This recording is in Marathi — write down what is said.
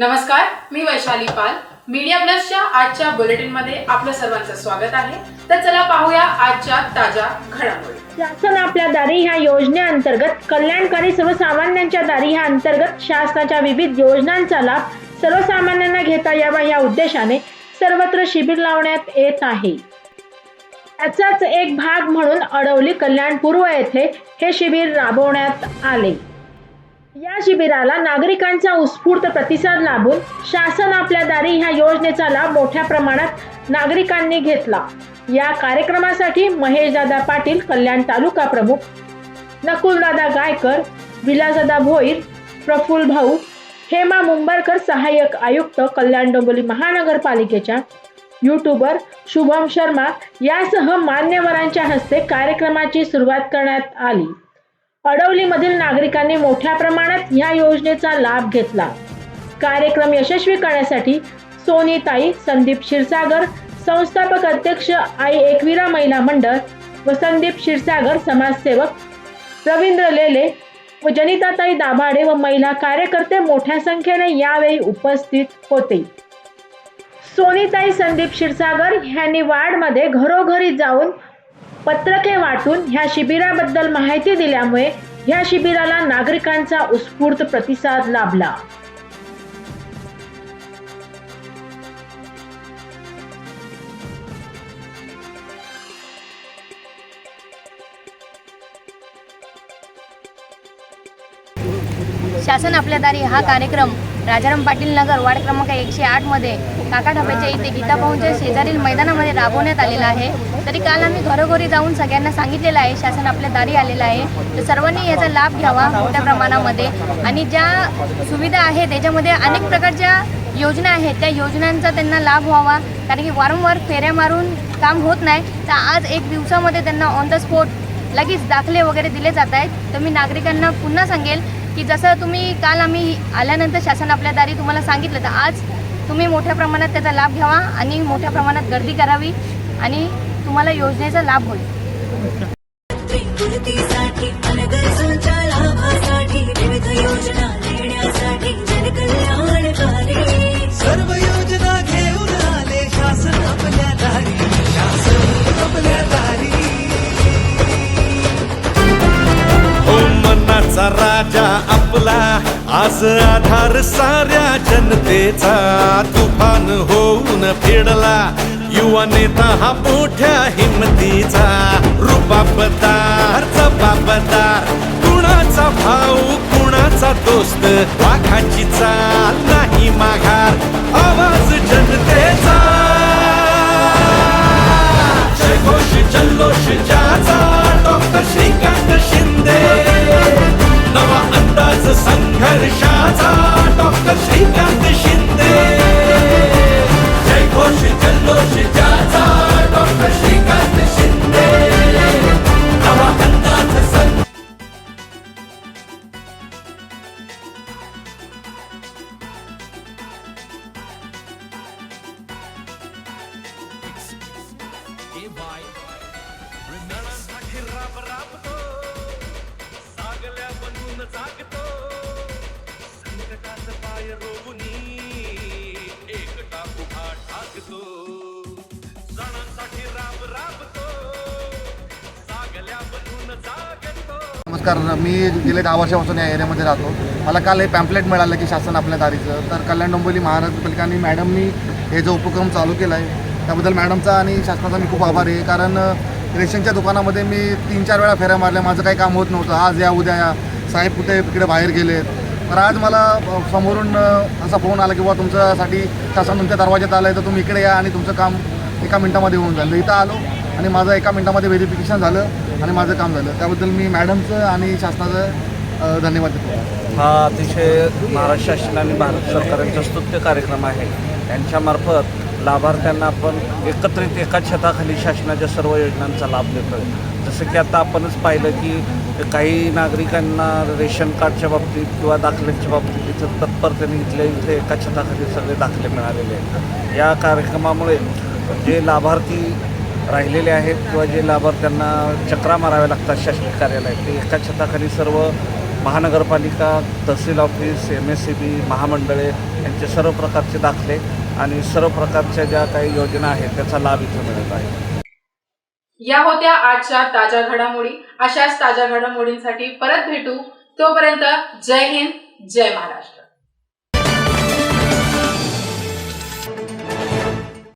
नमस्कार मी वैशाली पाल. मीडिया प्लसच्या आजच्या बुलेटिनमध्ये आपलं सर्वांचं स्वागत आहे. तर चला पाहूया आजच्या ताज्या घडामोडी. शासन आपल्या दारी ह्या योजनेअंतर्गत कल्याणकारी सर्वसामान्यांच्या दारी ह्या अंतर्गत शासनाच्या विविध योजनांचा लाभ सर्वसामान्यांना घेता यावा या उद्देशाने सर्वत्र शिबिर लावण्यात येत आहे. याचाच एक भाग म्हणून अडवली कल्याण पूर्व येथे हे शिबिर राबवण्यात आले. या शिबिराला नागरिकांचा उत्स्फूर्त प्रतिसाद लाभून शासन आपल्या दारी ह्या योजनेचा लाभ मोठ्या प्रमाणात नागरिकांनी घेतला. या कार्यक्रमासाठी महेशदादा पाटील कल्याण तालुका प्रमुख नकुलदादा गायकर विलासदादा भोईर प्रफुल्ल भाऊ हेमा मुंबरकर सहाय्यक आयुक्त कल्याण डोंबिवली महानगरपालिकेच्या युट्यूबर शुभम शर्मा यासह मान्यवरांच्या हस्ते कार्यक्रमाची सुरुवात करण्यात आली. अडवलीमधील नागरिकांनी मोठ्या प्रमाणात या योजनेचा लाभ घेतला. कार्यक्रम यशस्वी करण्यासाठी सोनीताई संदीप क्षीरसागर संस्थापक अध्यक्ष आई एकविरा महिला मंडळ व संदीप क्षीरसागर समाजसेवक रवींद्र लेले व जनिताताई दाभाडे व महिला कार्यकर्ते मोठ्या संख्येने यावेळी उपस्थित होते. सोनीताई संदीप क्षीरसागर यांनी वार्डमध्ये घरोघरी जाऊन पत्रके वाटून ह्या शिबिराबद्दल माहिती दिल्यामुळे ह्या शिबिराला नागरिकांचा उत्स्फूर्त प्रतिसाद लाभला. शासन आपल्या दारी हा कार्यक्रम राजाराम पाटील नगर वार्ड क्रमांक एकशे आठमध्ये काका ढाब्याच्या इथे गीताभाऊंच्या शेजारील मैदानामध्ये राबवण्यात आलेला आहे. तरी काल आम्ही घरोघरी जाऊन सगळ्यांना सांगितलेलं आहे शासन आपल्या दारी आलेलं आहे. तर सर्वांनी याचा लाभ घ्यावा मोठ्या प्रमाणामध्ये. आणि ज्या सुविधा आहेत त्याच्यामध्ये अनेक प्रकारच्या योजना आहेत. त्या योजनांचा त्यांना लाभ व्हावा. कारण की वारंवार फेऱ्या मारून काम होत नाही. तर आज एक दिवसामध्ये त्यांना ऑन द स्पॉट लगेच दाखले वगैरे दिले जात आहेत. तर मी नागरिकांना पुन्हा सांगेल की जसं तुम्ही काल आम्ही आल्यानंतर शासन आपल्या दारी तुम्हाला सांगितलं तर आज तुम्ही मोठ्या प्रमाणात त्याचा लाभ घ्यावा आणि मोठ्या प्रमाणात गर्दी करावी आणि तुम्हाला योजनेचा लाभ होईल. मनाचा राजा आपला. आज आधार साऱ्या जनतेचा. तुफान होऊन फिरला युवा नेता हा मोठ्या हिमतीचा. रुबाबदार जबाबदार कुणाचा भाऊ कुणाचा दोस्त वाघाची चाल नाही माघार. आवाज जनतेचा. जयघोष जल्लोष जा सागल्या बनून जागतो. संकटात पाय रोवणी एकटा उभा ठाकतो सणांसाठी राब राबतो. सागल्या बनून जागतो. नमस्कार मी गेले दहा वर्षापासून या एरियामध्ये राहतो. मला काल हे पॅम्पलेट मिळालं की शासन आपल्या दारीचं. तर कल्याण डोंबिवली महानगरपालिका आणि मॅडमनी हे जो उपक्रम चालू केला आहे त्याबद्दल मॅडमचा आणि शासनाचा मी खूप आभारी आहे. कारण रेशनच्या दुकानामध्ये मी तीन चार वेळा फेऱ्या मारल्या. माझं काही काम होत नव्हतं. आज या उद्या या. साहेब कुठे तिकडे बाहेर गेलेत तर आज मला समोरून असा फोन आला की बुवा तुमच्यासाठी शासन तुमच्या दरवाज्यात आलं आहे तर तुम्ही इकडे या आणि तुमचं काम एका मिनटामध्ये होऊन झालं इथं आलो आणि माझं एका मिनटामध्ये व्हेरिफिकेशन झालं आणि माझं काम झालं. त्याबद्दल मी मॅडमचं आणि शासनाचं धन्यवाद देतो. हा अतिशय महाराष्ट्र शासन आणि भारत सरकारांचा स्तुत्य कार्यक्रम आहे. यांच्यामार्फत लाभार्थ्यांना आपण एकत्रित एकाच छताखाली शासनाच्या सर्व योजनांचा लाभ देतो आहे जसं की आता आपणच पाहिलं की काही नागरिकांना रेशन कार्डच्या बाबतीत किंवा दाखल्यांच्या बाबतीत इथं तत्परतेने इथल्या इथे एका छताखाली सगळे दाखले मिळालेले आहेत. या कार्यक्रमामुळे जे लाभार्थी राहिलेले आहेत किंवा जे लाभार्थ्यांना चक्रा माराव्या लागतात शासकीय कार्यालयात ते एका छताखाली सर्व महानगरपालिका तहसील office M S C B महामंडळे यांचे सर्व प्रकारचे दाखले आणि सर्व प्रकारच्या ज्या काही योजना आहेत त्याचा लाभ इथे मिळत आहे. या होत्या आजच्या ताज्या घडामोडी. अशाच ताज्या घडामोडींसाठी परत भेटू. तोपर्यंत जय हिंद जय महाराष्ट्र.